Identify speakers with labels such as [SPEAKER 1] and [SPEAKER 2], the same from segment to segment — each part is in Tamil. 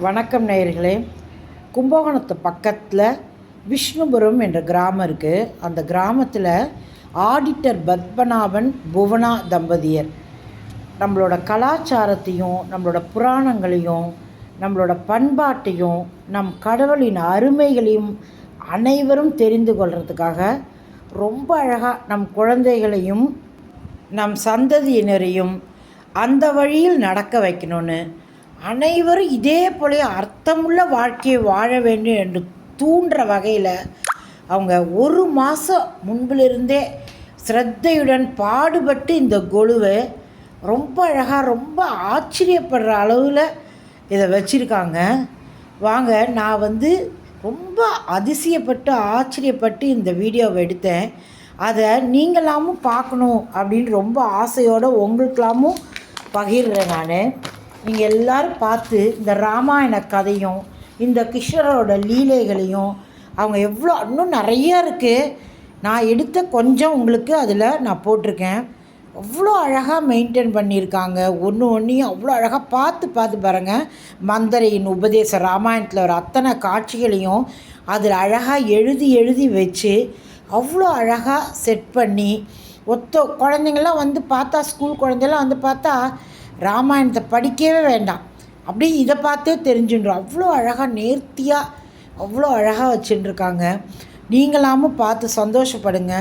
[SPEAKER 1] வணக்கம் நேயர்களே. கும்பகோணத்து பக்கத்தில் விஷ்ணுபுரம் என்ற கிராமம் இருக்குது அந்த கிராமத்தில் ஆடிட்டர் பத்மநாபன் புவனா தம்பதியர். நம்மளோட கலாச்சாரத்தையும் நம்மளோட புராணங்களையும் நம்மளோட பண்பாட்டையும் நம் கடவுளின் அருமைகளையும் அனைவரும் தெரிந்து கொள்கிறதுக்காக ரொம்ப அழகாக நம் குழந்தைகளையும் நம் சந்ததியினரையும் அந்த வழியில் நடக்க வைக்கணும்னு அனைவரும் இதே போல அர்த்தமுள்ள வாழ்க்கையை வாழ வேண்டும் என்று தூண்டுற வகையில் அவங்க ஒரு மாதம் முன்பிலிருந்தே ஸ்ரத்தையுடன் பாடுபட்டு இந்த கொலுவை ரொம்ப அழகாக ரொம்ப ஆச்சரியப்படுற அளவில் இதை வச்சுருக்காங்க. வாங்க நான் வந்து ரொம்ப அதிசயப்பட்டு ஆச்சரியப்பட்டு இந்த வீடியோவை எடுத்தேன். அதை நீங்களாமும் பார்க்கணும் அப்படின்னு ரொம்ப ஆசையோடு உங்களுக்கெல்லாமும் பகிர்றேன் நான். நீங்கள் எல்லோரும் பார்த்து இந்த ராமாயண கதையும் இந்த கிருஷ்ணரோட லீலைகளையும் அவங்க எவ்வளோ இன்னும் நிறையா இருக்குது நான் எடுத்த கொஞ்சம் உங்களுக்கு அதில் நான் போட்டிருக்கேன். அவ்வளோ அழகாக மெயின்டைன் பண்ணியிருக்காங்க. ஒன்று ஒன்றையும் அவ்வளோ அழகாக பார்த்து பார்த்து பாருங்கள் மந்தரையின் உபதேச ராமாயணத்தில் ஒரு அத்தனை காட்சிகளையும் அதில் அழகாக எழுதி எழுதி வச்சு அவ்வளோ அழகாக செட் பண்ணி ஒத்த குழந்தைங்கள்லாம் வந்து பார்த்தா ஸ்கூல் குழந்தைலாம் வந்து பார்த்தா ராமாயணத்தை படிக்கவே வேண்டாம். அப்படியே இதை பார்த்தே தெரிஞ்சுன்றோம். அவ்வளோ அழகாக நேர்த்தியாக அவ்வளோ அழகாக வச்சுட்டுருக்காங்க நீங்களாமும் பார்த்து சந்தோஷப்படுங்க.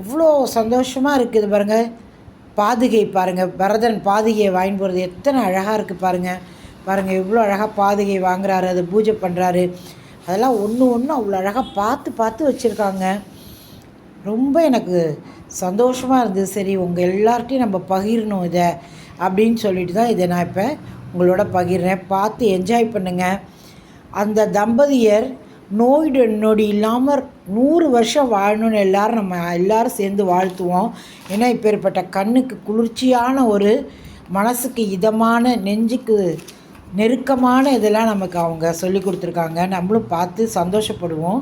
[SPEAKER 1] அவ்வளோ சந்தோஷமாக இருக்குது பாருங்கள் பாதுகை பாருங்கள் பரதன் பாதுகையை வாங்கி போகிறது எத்தனை அழகாக இருக்குது பாருங்கள் பாருங்கள் எவ்வளோ அழகாக பாதுகை வாங்குறாரு அதை பூஜை பண்ணுறாரு அதெல்லாம் ஒன்று ஒன்று அவ்வளோ அழகாக பார்த்து பார்த்து வச்சுருக்காங்க. ரொம்ப எனக்கு சந்தோஷமாக இருந்தது. சரி உங்கள் எல்லார்ட்டையும் நம்ம பகிரணும் இதை. அப்படின்னு சொல்லிட்டு தான் இதை நான் இப்போ உங்களோட பகிர்றேன். பார்த்து என்ஜாய் பண்ணுங்கள் அந்த தம்பதியர் நோய் நொடி இல்லாமல் நூறு வருஷம் வாழணும்னு எல்லோரும் நம்ம எல்லோரும் சேர்ந்து வாழ்த்துவோம். ஏன்னா இப்பேற்பட்ட கண்ணுக்கு குளிர்ச்சியான ஒரு மனசுக்கு இதமான நெஞ்சுக்கு நெருக்கமான இதெல்லாம் நமக்கு அவங்க சொல்லி கொடுத்துருக்காங்க. நம்மளும் பார்த்து சந்தோஷப்படுவோம்.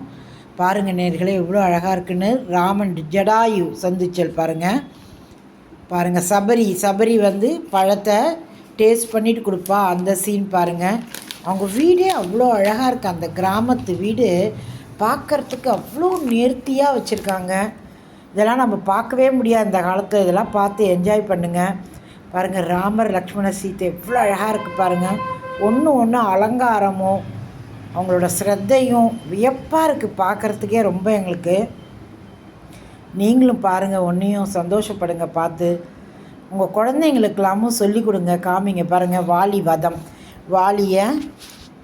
[SPEAKER 1] பாருங்கள் நேர்களே எவ்வளோ அழகாக இருக்குன்னு ராமன் ஜடாயு சந்திச்சல் பாருங்கள் பாருங்கள் சபரி சபரி வந்து பழத்தை டேஸ்ட் பண்ணிட்டு கொடுப்பா. அந்த சீன் பாருங்கள் அவங்க வீடே அவ்வளோ அழகாக இருக்குது அந்த கிராமத்து வீடு பார்க்குறதுக்கு அவ்வளோ நேர்த்தியாக வச்சுருக்காங்க. இதெல்லாம் நம்ம பார்க்கவே முடியாது. இந்த காலத்தில் இதெல்லாம் பார்த்து என்ஜாய் பண்ணுங்கள் பாருங்கள் ராமர் லக்ஷ்மண சீத்தை எவ்வளோ அழகாக இருக்குது பாருங்கள் ஒன்று ஒன்று அலங்காரமும் அவங்களோட ஸ்ரத்தையும் வியப்பாக இருக்குது பார்க்குறதுக்கே ரொம்ப எங்களுக்கு நீங்களும் பாருங்கள் ஒன்றையும் சந்தோஷப்படுங்க பார்த்து. உங்கள் குழந்தைங்களுக்கெல்லாமும் சொல்லி கொடுங்க காமிங்க பாருங்கள் வாலி வதம். வாலியை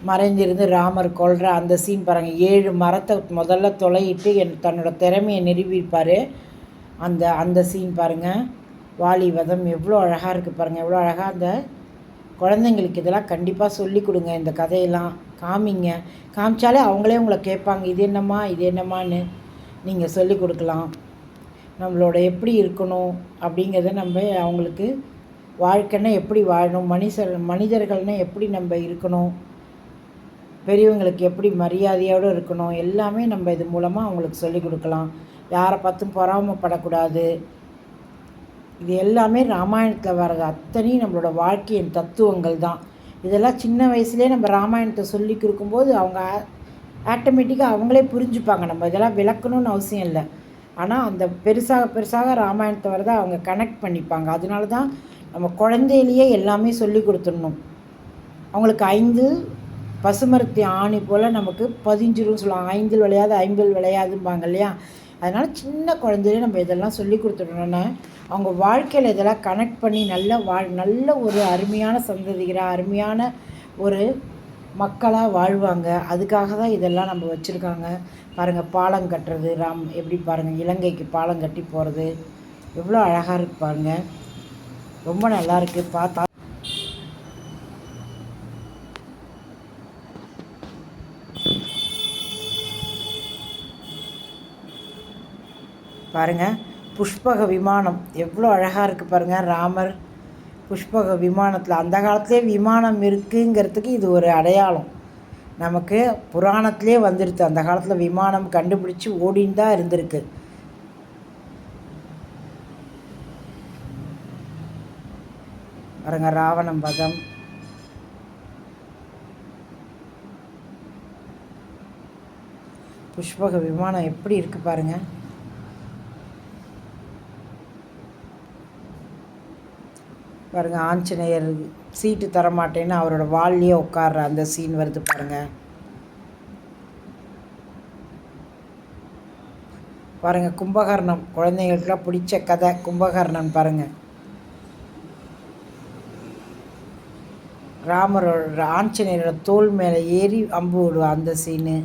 [SPEAKER 1] மறைஞ்சிருந்து ராமர் கொள்கிற அந்த சீன் பாருங்கள் ஏழு மரத்தை முதல்ல தொலையிட்டு என் தன்னோட திறமையை நிரூபிப்பார். அந்த அந்த சீன் பாருங்கள் வாலி வதம் எவ்வளோ அழகாக இருக்குது பாருங்கள் எவ்வளோ அழகாக அந்த குழந்தைங்களுக்கு இதெல்லாம் கண்டிப்பாக சொல்லி கொடுங்க இந்த கதையெல்லாம். காமிங்க. காமிச்சாலே அவங்களே உங்களை கேட்பாங்க. இது என்னம்மா இது என்னம்மான்னு நீங்கள் சொல்லி கொடுக்கலாம். நம்மளோட எப்படி இருக்கணும் அப்படிங்கிறத நம்ம அவங்களுக்கு வாழ்க்கைன்னா எப்படி வாழணும் மனுஷர் மனிதர்கள்னால் எப்படி நம்ம இருக்கணும் பெரியவங்களுக்கு எப்படி மரியாதையோடு இருக்கணும் எல்லாமே நம்ம இது மூலமாக அவங்களுக்கு சொல்லிக் கொடுக்கலாம். யாரை பார்த்தும் பொறாமப்படக்கூடாது. இது எல்லாமே ராமாயணத்தில் வர்றது அத்தனையும் நம்மளோட வாழ்க்கையின் தத்துவங்கள் தான். இதெல்லாம் சின்ன வயசுலேயே நம்ம ராமாயணத்தை சொல்லி கொடுக்கும்போது அவங்க ஆட்டோமேட்டிக்காக அவங்களே புரிஞ்சுப்பாங்க. நம்ம இதெல்லாம் விளக்கணும்னு அவசியம் இல்லை. ஆனால் அந்த பெருசாக பெருசாக ராமாயணத்தை வரதை அவங்க கனெக்ட் பண்ணிப்பாங்க. அதனால தான் நம்ம குழந்தையிலேயே எல்லாமே சொல்லி கொடுத்துடணும். அவங்களுக்கு ஐந்து பசுமரத்தி ஆணி போல் நமக்கு பதிஞ்சிரும் சொல்லுவாங்க. ஐந்தில் விளையாது ஐம்பில் விளையாதும்பாங்க இல்லையா? அதனால் சின்ன குழந்தையிலே நம்ம இதெல்லாம் சொல்லி கொடுத்துடணுன்னு அவங்க வாழ்க்கையில் இதெல்லாம் கனெக்ட் பண்ணி நல்ல வாழ் நல்ல ஒரு அருமையான சந்ததிகிற அருமையான ஒரு மக்களாக வாழ்வாங்க. அதுக்காக தான் இதெல்லாம் நம்ம வச்சுருக்காங்க. பாருங்கள் பாலம் கட்டுறது ராம் எப்படி பாருங்கள் இலங்கைக்கு பாலம் கட்டி போகிறது எவ்வளோ அழகாக இருக்கு பாருங்கள் ரொம்ப நல்லா இருக்குது பார்த்தா பாருங்கள் புஷ்பக விமானம். எவ்வளோ அழகாக இருக்குது பாருங்கள் ராமர் புஷ்பக விமானத்தில் அந்த காலத்துலேயே விமானம் இருக்குங்கிறதுக்கு இது ஒரு அடையாளம். நமக்கு புராணத்திலே வந்துடுது அந்த காலத்தில் விமானம் கண்டுபிடிச்சி ஓடின்னு தான் இருந்திருக்கு. பாருங்க ராவணம் பதம் புஷ்பக விமானம் எப்படி இருக்குது பாருங்கள் பாருங்க ஆஞ்சநேயர் சீட்டு தரமாட்டேன்னு அவரோட வால்லையே உட்கார்ற அந்த சீன் வருது பாருங்க. பாருங்க கும்பகர்ணம் குழந்தைங்களுக்குலாம் பிடிச்ச கதை கும்பகர்ணன் பாருங்க. ராமரோட ஆஞ்சநேயரோட தோல் மேலே ஏறி அம்பு விடுவா அந்த சீனு